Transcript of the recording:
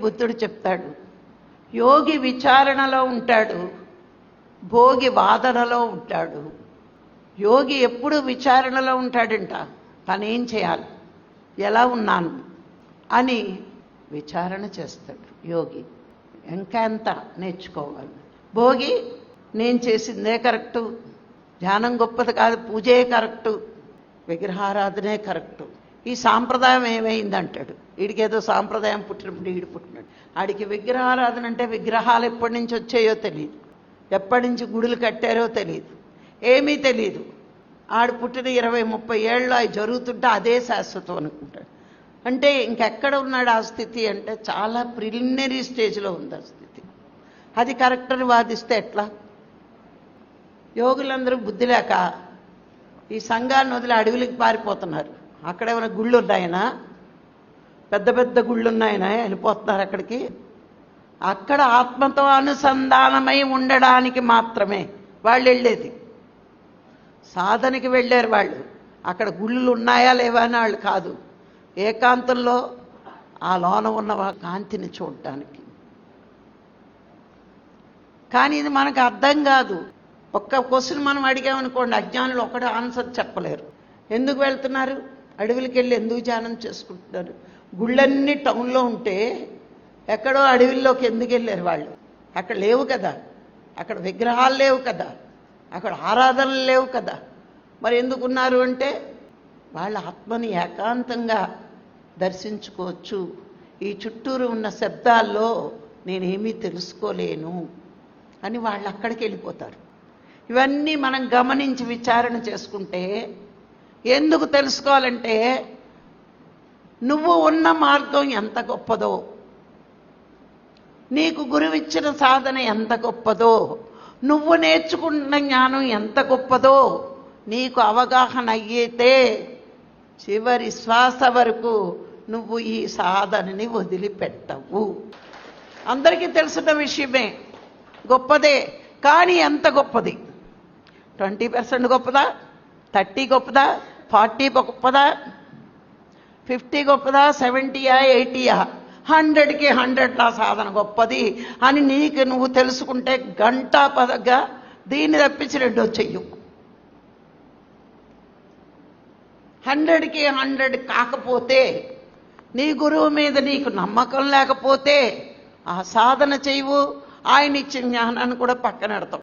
బుద్ధుడు చెప్తాడు. యోగి విచారణలో ఉంటాడు. భోగి వాదనలో ఉంటాడు. యోగి ఎప్పుడు విచారణలో ఉంటాడంట? తనేం చేయాలి? ఎలా ఉన్నాను? అని విచారణ చేస్తాడు యోగి. ఇంకా ఎంత నేర్చుకోవాలి? భోగి నేను చేసిందే కరెక్టు. ధ్యానం గొప్పది కాదు పూజే కరెక్టు. విగ్రహారాధనే కరెక్టు. ఈ సాంప్రదాయం ఏమైందంటాడు? వీడికేదో సాంప్రదాయం పుట్టినప్పుడు ఈడు పుట్టినాడు ఆడికి విగ్రహారాధన అంటే విగ్రహాలు ఎప్పటి నుంచి వచ్చాయో తెలియదు ఎప్పటి నుంచి గుడులు కట్టారో తెలియదు ఏమీ తెలియదు ఆడు పుట్టిన ఇరవై ముప్పై ఏళ్ళు అవి జరుగుతుంటే అదే శాశ్వతం అనుకుంటాడు. అంటే ఇంకెక్కడ ఉన్నాడు ఆ స్థితి అంటే చాలా ప్రిలిమినరీ స్టేజ్లో ఉంది ఆ స్థితి. అది కరెక్ట్ అని వాదిస్తే ఎట్లా? యోగులందరూ బుద్ధి లేక ఈ సంఘాన్ని వదిలి అడవులకి పారిపోతున్నారు. అక్కడ ఏమైనా గుళ్ళు ఉన్నాయనా? పెద్ద పెద్ద గుళ్ళు ఉన్నాయనా వెళ్ళిపోతున్నారు అక్కడికి. అక్కడ ఆత్మతో అనుసంధానమై ఉండడానికి మాత్రమే వాళ్ళు వెళ్ళేది. సాధనకి వెళ్ళారు వాళ్ళు. అక్కడ గుళ్ళు ఉన్నాయా లేవా అని వాళ్ళు కాదు. ఏకాంతంలో ఆ లోన ఉన్న కాంతిని చూడటానికి కానీ ఇది మనకు అర్థం కాదు. ఒక్క క్వశ్చన్ మనం అడిగామనుకోండి అజ్ఞానులు ఒకటి ఆన్సర్ చెప్పలేరు. ఎందుకు వెళ్తున్నారు? అడవులకి వెళ్ళి ఎందుకు ధ్యానం చేసుకుంటున్నారు? గుళ్ళన్నీ టౌన్లో ఉంటే ఎక్కడో అడవిల్లోకి ఎందుకు వెళ్ళారు వాళ్ళు? అక్కడ లేవు కదా. అక్కడ విగ్రహాలు లేవు కదా. అక్కడ ఆరాధనలు లేవు కదా. మరి ఎందుకున్నారు అంటే వాళ్ళ ఆత్మని ఏకాంతంగా దర్శించుకోవచ్చు. ఈ చుట్టూరు ఉన్న శబ్దాల్లో నేనేమీ తెలుసుకోలేను అని వాళ్ళు అక్కడికి వెళ్ళిపోతారు. ఇవన్నీ మనం గమనించి విచారణ చేసుకుంటే ఎందుకు తెలుసుకోవాలంటే నువ్వు ఉన్న మార్గం ఎంత గొప్పదో. నీకు గురువిచ్చిన సాధన ఎంత గొప్పదో. నువ్వు నేర్చుకున్న జ్ఞానం ఎంత గొప్పదో. నీకు అవగాహన అయ్యితే చివరి శ్వాస వరకు నువ్వు ఈ సాధనని వదిలిపెట్టవు. అందరికీ తెలిసిన విషయమే గొప్పదే కానీ ఎంత గొప్పది? ట్వంటీ పర్సెంట్ గొప్పదా? థర్టీ గొప్పదా? ఫార్టీ గొప్పదా? ఫిఫ్టీ గొప్పదా సెవెంటీయా ఎయిటీయా? హండ్రెడ్కి హండ్రెడ్ నా సాధన గొప్పది అని నీకు నువ్వు తెలుసుకుంటే గంటా పదగ్గా దీన్ని తప్పించి రెండో చెయ్యు. హండ్రెడ్కి హండ్రెడ్ కాకపోతే నీ గురువు మీద నీకు నమ్మకం లేకపోతే ఆ సాధన చేయవు ఆయన ఇచ్చిన జ్ఞానాన్ని కూడా పక్కనెడతావు